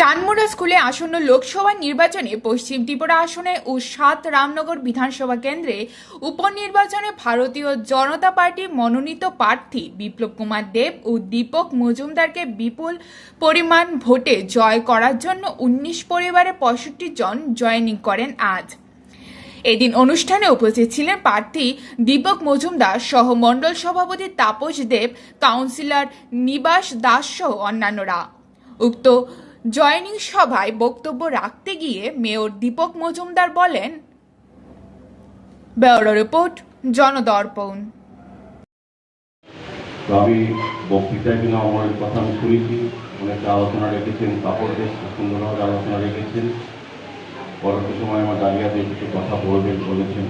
চানমুড়া স্কুলে আসন্ন লোকসভা নির্বাচনে পশ্চিম ত্রিপুরা আসনে ও সাত রামনগর বিধানসভা কেন্দ্রে উপনির্বাচনে ভারতীয় জনতা পার্টির মনোনীত প্রার্থী বিপ্লব কুমার দেব ও দীপক মজুমদারকে বিপুল পরিমাণ ভোটে জয় করার জন্য উনিশ পরিবারে পঁয়ষট্টি জন জয়েনিং করেন আজ। এদিন অনুষ্ঠানে উপস্থিত ছিলেন প্রার্থী দীপক মজুমদার সহ মণ্ডল সভাপতি তাপস দেব, কাউন্সিলর নিবাস দাস সহ অন্যান্যরা। উক্ত জয়নিং সভায় বক্তব্য রাখতে গিয়ে মেয়র দীপক মজুমদার বলেন, ব্যুরো রিপোর্ট, জনদর্পণ। আমি বক্তৃতায় কিনা আমার কথা আমি শুনেছি। অনেকটা আলোচনা রেখেছেন, কাপড় খুব সুন্দরভাবে আলোচনা রেখেছেন। পরবর্তী সময় আমার দাঁড়িয়াতে কিছু কথা বলবেন বলেছেন।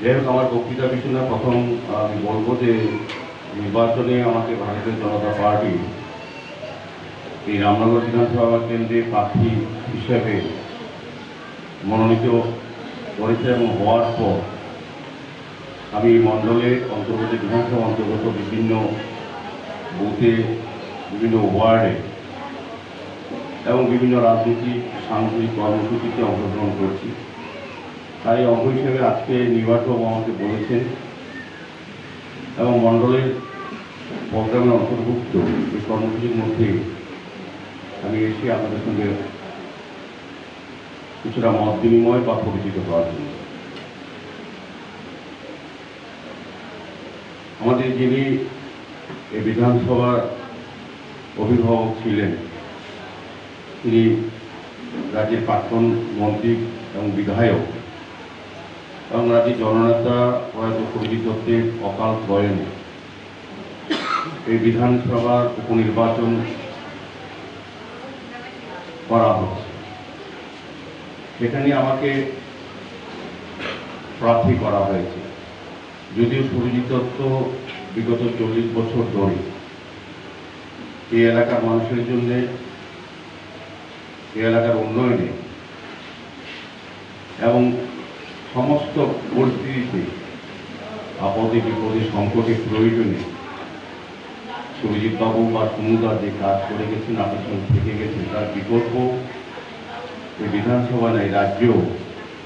যাই আমার বক্তৃতা পিছনে প্রথম আমি বলব যে, নির্বাচনে আমাকে ভারতীয় জনতা পার্টি এই রামনগর বিধানসভা কেন্দ্রে প্রার্থী হিসেবে মনোনীত করেছে এবং হওয়ার পর আমি মণ্ডলে অন্তর্গত, বিধানসভা অন্তর্গত বিভিন্ন বুথে, বিভিন্ন ওয়ার্ডে এবং বিভিন্ন রাজনৈতিক সাংস্কৃতিক কর্মসূচিতে অংশগ্রহণ করছি। তাই অঙ্গ হিসেবে আজকে নির্বাচক আমাকে বলেছেন এবং মণ্ডলের প্রোগ্রামের অন্তর্ভুক্ত এই কর্মসূচির মধ্যে আমি এসে আপনাদের সঙ্গে কিছুটা মত বিনিময় বা পরিচিত হওয়ার জন্য। আমাদের যিনি এই বিধানসভার অভিভাবক ছিলেন, তিনি রাজ্যের প্রাক্তন মন্ত্রী এবং বিধায়ক এবং রাজ্যের জননেতা, প্রয়াত কবির দত্তের অকাল প্রয়নে এই বিধানসভার উপনির্বাচন করা হচ্ছে। সেখানে আমাকে প্রার্থী করা হয়েছে। যদিও সুরজিৎ দত্ত বিগত চল্লিশ বছর ধরে এই এলাকার মানুষের জন্য, এই এলাকার উন্নয়নে এবং সমস্ত পরিস্থিতিতে আপদে বিপদে সংকটে প্রয়োজনে সুরজিৎ বাবু বা সমুদা যে কাজ করে গেছেন আপনার থেকে গেছেন তার বিকল্প এই বিধানসভা নাই, রাজ্যেও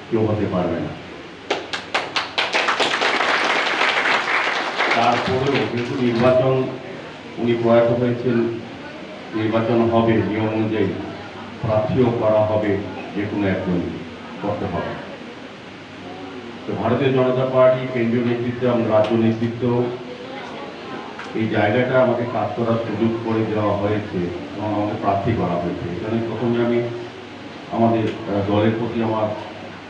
কেউ হতে পারবে না। তারপরেও যেহেতু নির্বাচন, উনি প্রয়াত হয়েছেন, নির্বাচন হবে, নিয়ম অনুযায়ী প্রার্থীও করা হবে, যে কোনো একজন করতে হবে। তো ভারতীয় জনতা পার্টি, কেন্দ্রীয় নেতৃত্ব এবং রাজ্য নেতৃত্ব এই জায়গাটা আমাকে কাজ করার সুযোগ করে দেওয়া হয়েছে এবং আমাকে প্রার্থী করা হয়েছে। এখানে প্রথমে আমি আমাদের দলের প্রতি আমার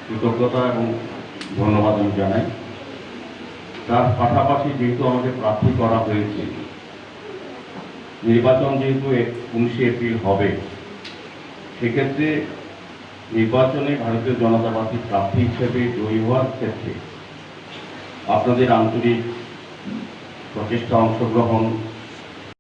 কৃতজ্ঞতা এবং ধন্যবাদ আমি জানাই। তার পাশাপাশি যেহেতু আমাকে প্রার্থী করা হয়েছে, নির্বাচন যেহেতু উনিশে এপ্রিল হবে, সেক্ষেত্রে নির্বাচনে ভারতীয় জনতা পার্টি প্রার্থী হিসেবে জয়ী হওয়ার ক্ষেত্রে আপনাদের আন্তরিক প্রচেষ্টা অংশগ্রহণ